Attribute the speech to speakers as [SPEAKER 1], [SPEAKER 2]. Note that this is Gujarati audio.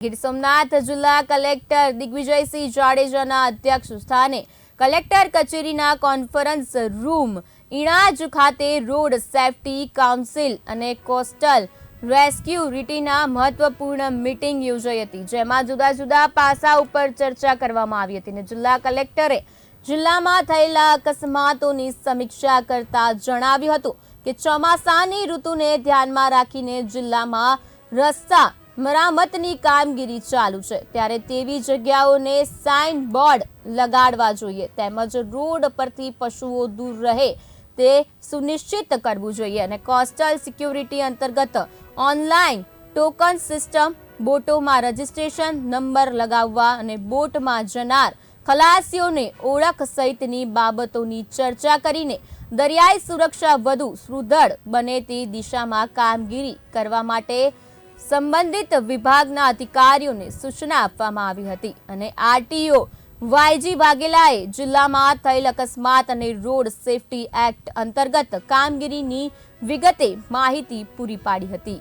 [SPEAKER 1] ગીર સોમનાથ જિલ્લા કલેક્ટર દિગ્વિજયસિંહ જાડેજાના અધ્યક્ષ સ્થાને કલેક્ટર કચેરીના કોન્ફરન્સ રૂમ ઇણાજ ખાતે રોડ સેફટી કાઉન્સિલ અને કોસ્ટલ રેસ્ક્યુ રિટીના મહત્વપૂર્ણ મીટિંગ યોજાઈ હતી, જેમાં જુદા જુદા પાસા ઉપર ચર્ચા કરવામાં આવી હતી અને જિલ્લા કલેક્ટરે જિલ્લામાં થયેલા અકસ્માતોની સમીક્ષા કરતા જણાવ્યું હતું કે ચોમાસાની ઋતુને ધ્યાનમાં રાખીને જિલ્લામાં રસ્તા મરામતની કામગીરી ચાલુ છે. ત્યારે તેવી જગ્યાઓને સાઇન બોર્ડ લગાડવા જોઈએ. તેમજ રોડ પરથી પશુઓ દૂર રહે તે સુનિશ્ચિત કરવું જોઈએ. અને કોસ્ટલ સિક્યુરિટી અંતર્ગત ઓનલાઈન ટોકન સિસ્ટમ બોટોમાં રજિસ્ટ્રેશન નંબર લગાવવા અને બોટમાં જનાર ખલાસીઓને ઓળખ સહિતની બાબતોની ચર્ચા કરીને દરિયાઈ સુરક્ષા વધુ સુદૃઢ બને તે દિશામાં કામગીરી કરવા માટે સંબંધિત વિભાગના અધિકારીઓને સૂચના આપવામાં આવી હતી અને આરટીઓ વાયજી વાઘેલાએ જિલ્લામાં થયેલ અકસ્માત અને રોડ સેફટી એક્ટ અંતર્ગત કામગીરીની વિગતે માહિતી પૂરી પાડી હતી.